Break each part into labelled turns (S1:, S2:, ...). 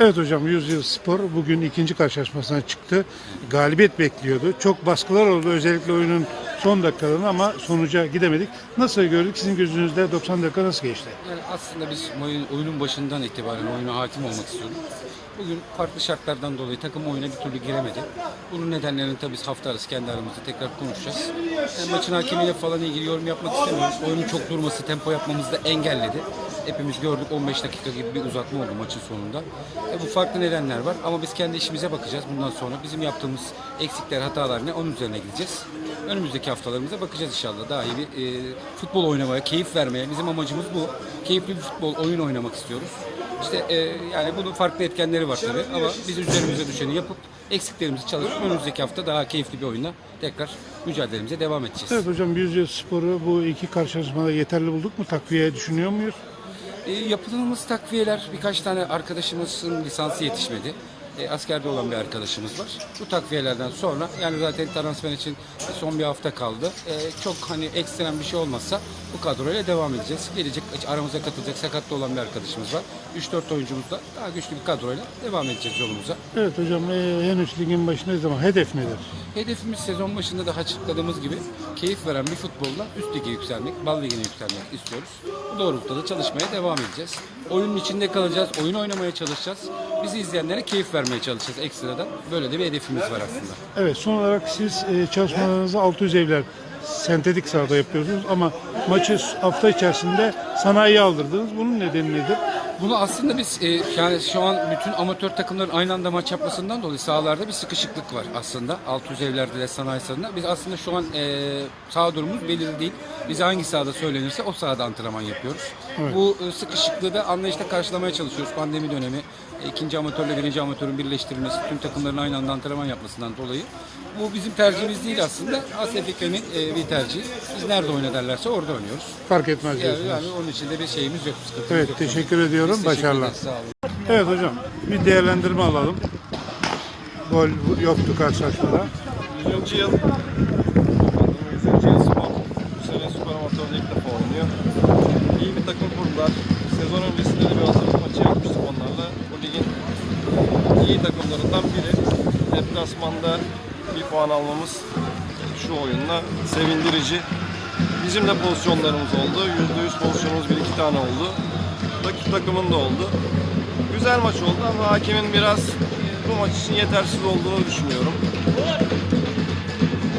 S1: Evet hocam Yüzyıl Spor bugün ikinci karşılaşmasına çıktı. Galibiyet bekliyordu. Çok baskılar oldu özellikle oyunun son dakikalarında ama sonuca gidemedik. Nasıl gördük? Sizin gözünüzde 90 dakika nasıl geçti?
S2: Yani aslında biz oyun- oyunun başından itibaren oyuna hakim olmak istiyorduk. Bugün farklı şartlardan dolayı takım oyuna bir türlü giremedi. Bunun nedenlerini tabii hafta arası kendi aramızda tekrar konuşacağız. Yani maçın hakemiyle falan ilgili yorum yapmak istemiyorum. Oyunun çok durması, tempo yapmamızı da engelledi. Hepimiz gördük 15 dakika gibi bir uzatma oldu maçın sonunda. E bu farklı nedenler var ama biz kendi işimize bakacağız bundan sonra. Bizim yaptığımız eksikler, hatalar ne onun üzerine gideceğiz. Önümüzdeki haftalarımıza bakacağız inşallah. Daha iyi bir e, futbol oynamaya, keyif vermeye. Bizim amacımız bu. Keyifli bir futbol oyun oynamak istiyoruz. İşte e, yani bunun farklı etkenleri var tabii ama biz üzerimize düşeni yapıp eksiklerimizi çalışıp önümüzdeki hafta daha keyifli bir oyunla tekrar mücadelemize devam edeceğiz.
S1: Evet hocam Yüzyıl Spor'u bu iki karşılaşmada yeterli bulduk mu? Takviye düşünüyor muyuz?
S2: E, takviyeler birkaç tane arkadaşımızın lisansı yetişmedi. E, askerde olan bir arkadaşımız var. Bu takviyelerden sonra yani zaten transfer için son bir hafta kaldı. E, çok hani ekstrem bir şey olmazsa bu kadroyla devam edeceğiz. Gelecek aramıza katılacak sakatlı olan bir arkadaşımız var. 3-4 oyuncumuzla daha güçlü bir kadroyla devam edeceğiz yolumuza.
S1: Evet hocam e, henüz ligin başındayız ama hedef nedir?
S2: Hedefimiz sezon başında da açıkladığımız gibi keyif veren bir futbolla üst lige yükselmek, bal ligine yükselmek istiyoruz. Bu doğrultuda da çalışmaya devam edeceğiz. Oyunun içinde kalacağız, oyun oynamaya çalışacağız. Bizi izleyenlere keyif vermeye çalışacağız ekstradan. Böyle de bir hedefimiz var aslında.
S1: Evet son olarak siz e, çalışmalarınızı 600 evler sentetik sahada yapıyorsunuz ama maçı hafta içerisinde sanayiye aldırdınız. Bunun nedeni nedir?
S2: Bunu aslında biz e, yani şu an bütün amatör takımların aynı anda maç yapmasından dolayı sahalarda bir sıkışıklık var aslında. 600 evlerde de sanayi sahasında. Biz aslında şu an e, saha durumumuz belirli değil. Bize hangi sahada söylenirse o sahada antrenman yapıyoruz. Bu e, sıkışıklığı da anlayışla karşılamaya çalışıyoruz. Pandemi dönemi, e, ikinci amatörle birinci amatörün birleştirilmesi, tüm takımların aynı anda antrenman yapmasından dolayı. Bu bizim tercihimiz değil aslında. Asya Fikri'nin e, bir tercihi. Biz nerede oyna derlerse orada oynuyoruz.
S1: Fark etmez
S2: Yani,
S1: diyorsunuz.
S2: yani onun için de bir şeyimiz yok. sıkıntımız
S1: Evet
S2: yok.
S1: teşekkür ediyorum.
S2: Biz teşekkür
S1: Başarılar.
S2: ederiz, Sağ olun.
S1: Evet hocam bir değerlendirme alalım. Gol yoktu karşılaşmada.
S3: 100. yıl. Adım 100. yıl spor. Bu sene spor amatörde ilk defa oynuyor. İyi bir takım kurdular. Sezon öncesinde de bir hazırlık maçı yapmıştık onlarla. Bu ligin iyi takımlarından biri. Deplasmanda bir puan almamız şu oyunla sevindirici. Bizim de pozisyonlarımız oldu. %100 pozisyonumuz bir iki tane oldu. Rakip takımın da oldu. Güzel maç oldu ama hakemin biraz bu maç için yetersiz olduğunu düşünüyorum.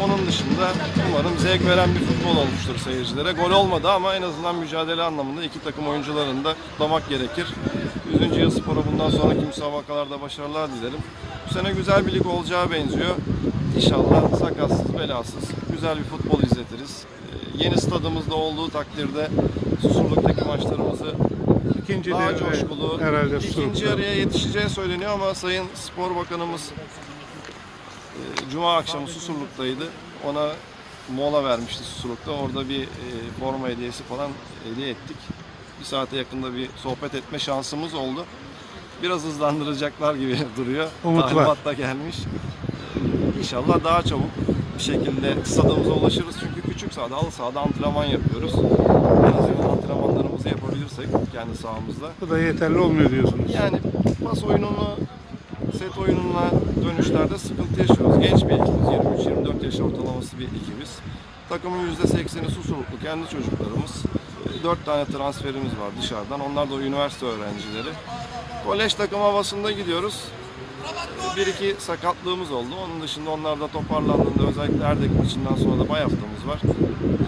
S3: Onun dışında umarım zevk veren bir futbol olmuştur seyircilere. Gol olmadı ama en azından mücadele anlamında iki takım oyuncularını da kutlamak gerekir. 100. yıl spora bundan sonraki müsabakalarda başarılar dilerim. Bu sene güzel bir lig olacağı benziyor. İnşallah sakatsız belasız güzel bir futbol izletiriz. Ee, Yeni stadımızda olduğu takdirde Susurluk'taki maçlarımızı
S1: İkinci
S3: daha
S1: devre
S3: coşkulu.
S1: herhalde
S3: İkinci yarıya yetişeceği söyleniyor ama Sayın Spor Bakanımız e, Cuma akşamı Susurluk'taydı. Ona mola vermişti Susurluk'ta. Orada bir e, forma hediyesi falan hediye ettik. Bir saate yakında bir sohbet etme şansımız oldu. Biraz hızlandıracaklar gibi duruyor.
S1: Umut var.
S3: Talimat da gelmiş. İnşallah daha çabuk bir şekilde stadımıza ulaşırız. Çünkü küçük sahada, halı sahada antrenman yapıyoruz. En azından antrenmanlarımızı yapabilirsek kendi sahamızda.
S1: Bu da yeterli olmuyor diyorsunuz.
S3: Yani pas oyununu, set oyununa dönüşlerde sıkıntı yaşıyoruz. Genç bir ekibiz. 23-24 yaş ortalaması bir ekibiz. Takımın %80'i Susurluklu kendi çocuklarımız. 4 tane transferimiz var dışarıdan. Onlar da üniversite öğrencileri. Kolej takım havasında gidiyoruz. Bir iki sakatlığımız oldu. Onun dışında onlar da toparlandığında özellikle Erdek maçından sonra da bay haftamız var.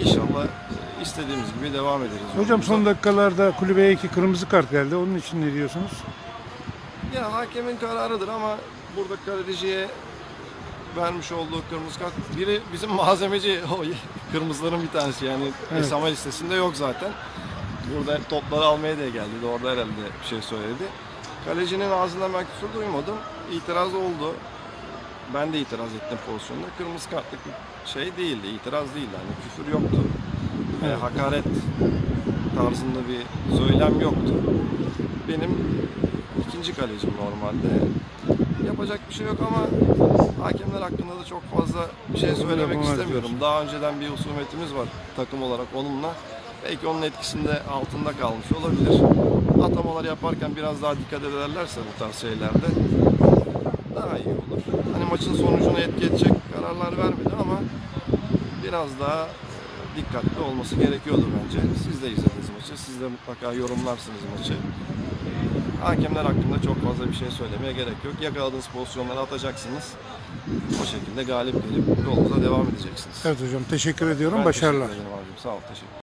S3: İnşallah e, istediğimiz gibi devam ederiz.
S1: Hocam son dakikalarda kulübeye iki kırmızı kart geldi. Onun için ne diyorsunuz?
S3: Ya hakemin kararıdır ama burada kaleciye vermiş olduğu kırmızı kart biri bizim malzemeci o kırmızıların bir tanesi yani
S1: Evet.
S3: esama listesinde yok zaten. Burada topları almaya da geldi. Orada herhalde bir şey söyledi. Kalecinin ağzından ben küfür duymadım. İtiraz oldu. Ben de itiraz ettim pozisyonda. Kırmızı kartlık bir şey değildi. itiraz değildi. Hani küfür yoktu. Ve hakaret tarzında bir söylem yoktu. Benim ikinci kalecim normalde. Yapacak bir şey yok ama hakemler hakkında da çok fazla bir şey söylemek istemiyorum. Daha önceden bir husumetimiz var takım olarak onunla. Belki onun etkisinde altında kalmış olabilir. Atamalar yaparken biraz daha dikkat ederlerse bu tarz şeylerde daha iyi olur. Hani maçın sonucuna etki edecek kararlar vermedi ama biraz daha e, dikkatli olması gerekiyordu bence. Siz de izlediniz maçı. Siz de mutlaka yorumlarsınız maçı. Hakemler hakkında çok fazla bir şey söylemeye gerek yok. Yakaladığınız pozisyonları atacaksınız. O şekilde galip gelip yolunuza devam edeceksiniz.
S1: Evet hocam teşekkür ediyorum.
S3: Ben
S1: Başarılar.
S3: teşekkür ederim abicim. Sağ ol. Teşekkür